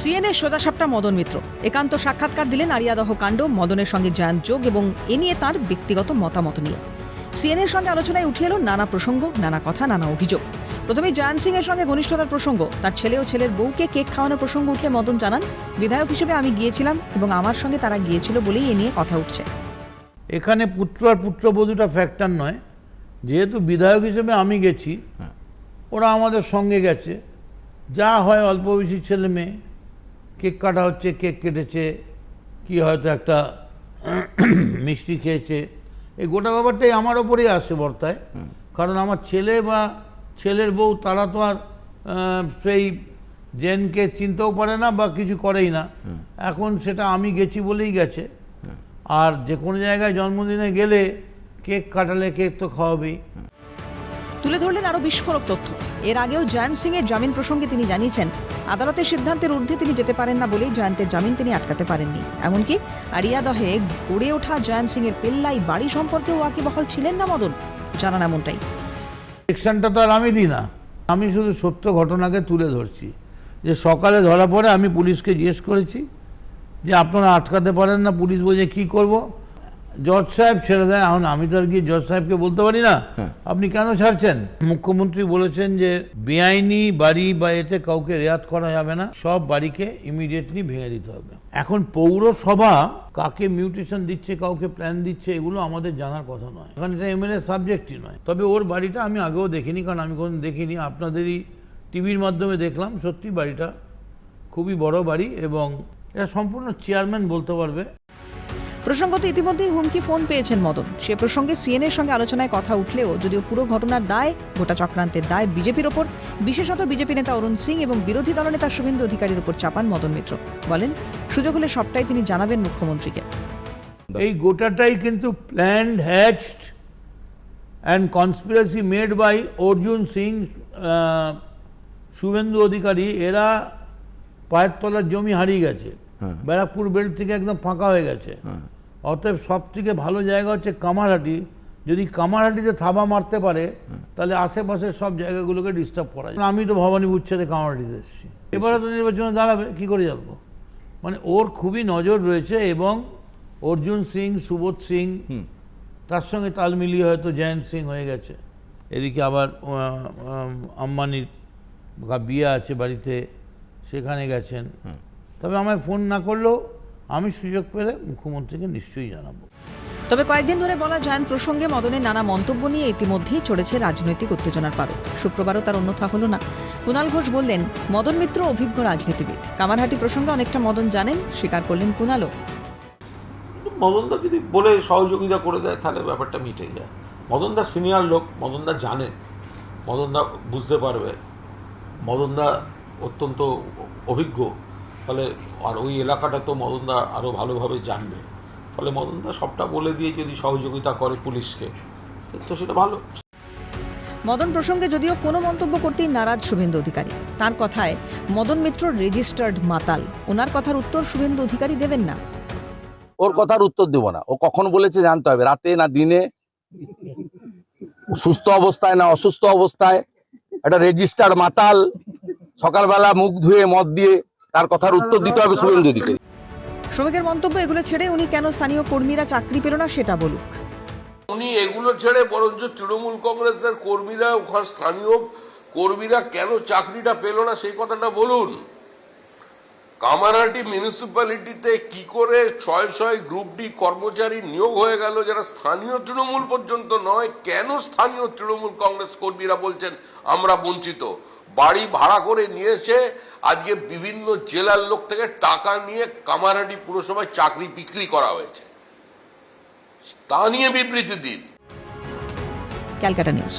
CNA সোজাসাপটা Madan Mitra. একান্ত সাক্ষাৎকার দিলেন আরিয়াদহ কাণ্ড মদনের সঙ্গে জয়ন্ত যোগ এবং এ নিয়ে তার ব্যক্তিগত মতামত নিয়ে। সিএনএর সঙ্গে আলোচনায় উঠে এলো নানা প্রসঙ্গ নানা কথা নানা অভিযোগ। প্রথমে জয়ন্ত সিং এর সঙ্গে ঘনিষ্ঠতার প্রসঙ্গ তার ছেলে ও ছেলের বউকে কেক খাওয়ানোর প্রসঙ্গ উঠলে মদন জানান বিধায়ক হিসেবে আমি গিয়েছিলাম এবং আমার সঙ্গে তারা গিয়েছিল বলেই এ নিয়ে কথা উঠছে। এখানে পুত্র আর পুত্রবধূটা ফ্যাক্টর নয়। যেহেতু বিধায়ক হিসেবে আমি গেছি ওরা আমাদের সঙ্গে গেছে। যা হয় অল্প বেশি ছেলে মেয়ে। কেক কাটা হচ্ছে কেক কেটেছে কি হয়তো একটা মিষ্টি খেয়েছে। এই গোটা ব্যাপারটাই আমার ওপরেই আসে বর্তায়। কারণ আমার ছেলে বা ছেলের বউ তারা তো আর সেই জেনকে চিনতেও পারে না বা কিছু করেই না। এখন সেটা আমি গেছি বলেই গেছে। আর যে কোনো জায়গায় জন্মদিনে গেলে কেক কাটালে কেক তো খাওয়াবেই। তুলে ধরলেন আরও বিস্ফোরক তথ্য। এর আগেও জয়ন্ত সিং এর জামিন প্রসঙ্গে তিনি জানিয়েছেন, আদালতের সিদ্ধান্তের ঊর্ধ্বে তিনি যেতে পারেন না বলেই জয়ন্তের জামিন তিনি আটকাতে পারেননি। এমনকি আরিয়াদহে গড়ে ওঠা জয়ন্ত সিং এর পেল্লাই বাড়ি সম্পর্কেও ওয়াকিবহল ছিলেন না মদন। জানান এমনটাই। সেকশনটা তো আর আমি দিই না। আমি শুধু সত্য ঘটনাকে তুলে ধরছি। যে সকালে ধরা পড়ে আমি পুলিশকে জিজ্ঞেস করেছি যে আপনারা আটকাতে পারেন না, পুলিশ বলছে, কি করব? জজ সাহেব ছেড়ে দেয়। এখন আমি তো আর কি জজ সাহেবকে বলতে পারি না। আপনি কেন ছাড়ছেন? মুখ্যমন্ত্রী বলেছেন যে বেআইনি বাড়ি বা এতে কাউকে রেয়াত করা যাবে না। সব বাড়িকে ইমিডিয়েটলি ভেঙে দিতে হবে। এখন পৌরসভা কাকে মিউটেশন দিচ্ছে কাউকে প্ল্যান দিচ্ছে এগুলো আমাদের জানার কথা নয়। এখন এটা এমএলএ সাবজেক্টই নয়। তবে ওর বাড়িটা আমি আগেও দেখিনি কারণ আমি কোনো দেখিনি। আপনাদেরই টিভির মাধ্যমে দেখলাম সত্যি বাড়িটা খুবই বড় বাড়ি এবং এটা সম্পূর্ণ চেয়ারম্যান বলতে পারবে। প্রসঙ্গত ইতিমধ্যেই হুমকি ফোন পেয়েছেন মদন। সে প্রসঙ্গে সিএনএর সঙ্গে আলোচনায় কথা উঠলেও যদিও পুরো ঘটনার দায় গোটা চক্রান্তের দায় বিজেপির ওপর বিশেষত বিজেপি নেতা অরুণ সিং এবং বিরোধী দলনেতা শুভেন্দু অধিকারীর উপর চাপান মদন মিত্র। বলেন সুযোগ হলে সবটাই তিনি জানাবেন মুখ্যমন্ত্রীকে। এই গোটাটাই কিন্তু planned hatched and conspiracy made by Arjun Singh Suvendu Adhikari. এরা পায়ের তলার জমি হারিয়ে গেছে। ব্যারাকপুর বেল্ট থেকে একদম ফাঁকা হয়ে গেছে। অতএব সব থেকে ভালো জায়গা হচ্ছে কামারহাটি। যদি কামারহাটিতে থাবা মারতে পারে তাহলে আশেপাশের সব জায়গাগুলোকে ডিস্টার্ব করা যায়। আমি তো ভবানী ছেড়ে কামারহাটিতে এসেছি। এবারে তো নির্বাচনে দাঁড়াবে কী করে জানব মানে ওর খুবই নজর রয়েছে এবং অর্জুন সিং সুবোধ সিং তার সঙ্গে তাল মিলিয়ে হয়তো জয়ন্ত সিং হয়ে গেছে। এদিকে আবার আম্বানির বিয়ে আছে বাড়িতে সেখানে গেছেন। তবে আমায় ফোন না করলেও আমি সুযোগ পেলে মুখ্যমন্ত্রীকে নিশ্চয়ই জানাব। তবে কয়েকদিন ধরে বলা জয়ন্ত প্রসঙ্গে মদনের নানা মন্তব্য নিয়ে ইতিমধ্যেই চড়েছে রাজনৈতিক উত্তেজনার পারদ। শুক্রবারও তার অন্যথা হলো না। কুণাল ঘোষ বললেন মদন মিত্র অভিজ্ঞ রাজনীতিবিদ। কামারহাটি প্রসঙ্গে অনেকটা মদন জানেন স্বীকার করলেন কুণালও মদনদা যদি বলে সহযোগিতা করে দেয় তাহলে ব্যাপারটা মিটে যায়। মদনদা সিনিয়র লোক মদনদা জানে। মদনদা বুঝতে পারবে। মদনদা অত্যন্ত অভিজ্ঞ। ফলে আর ওই এলাকাটা তো মদনদা আরও ভালোভাবে জানবে। ফলে মদনদা সবটা বলে দিয়ে যদি সহযোগিতা করে পুলিশকে তো সেটা ভালো। মদন প্রসঙ্গে যদিও কোনো মন্তব্য করতেই নারাজ শুভেন্দু অধিকারী। তার কথায় মদন মিত্র রেজিস্টার্ড মাতাল। ওনার কথার উত্তর শুভেন্দু অধিকারী দেবেন না। ওর কথার উত্তর দেব না। ও কখন বলেছে জানতে হবে রাতে না দিনে? সুস্থ অবস্থায় না অসুস্থ অবস্থায়? একটা রেজিস্টার মাতাল সকালবেলা মুখ ধুয়ে মদ দিয়ে তার কথার উত্তর দিতে হবে শুভেন্দু দিকে শ্রমিকের মন্তব্য এগুলো ছেড়ে উনি কেন স্থানীয় কর্মীরা চাকরি পেল না সেটা বলুক। উনি এগুলো ছেড়ে বরঞ্চ তৃণমূল কংগ্রেসের কর্মীরা ওখানে স্থানীয় কর্মীরা কেন চাকরিটা পেল না সেই কথাটা বলুন। কামারহাটি মিউনিসিপ্যালিটিতে কি করে ছয় ছয় গ্রুপ ডি কর্মচারী নিয়োগ হয়ে গেল যারা স্থানীয় তৃণমূল পর্যন্ত নয়, কেন স্থানীয় তৃণমূল কংগ্রেস কর্মীরা বলছেন, আমরা বঞ্চিত বাড়ি ভাড়া করে নিয়েছে, আজকে বিভিন্ন জেলার লোক থেকে টাকা নিয়ে কামারহাটি পুরসভায় চাকরি বিক্রি করা হয়েছে। তা নিয়ে বিবৃতি দিন। Calcutta news.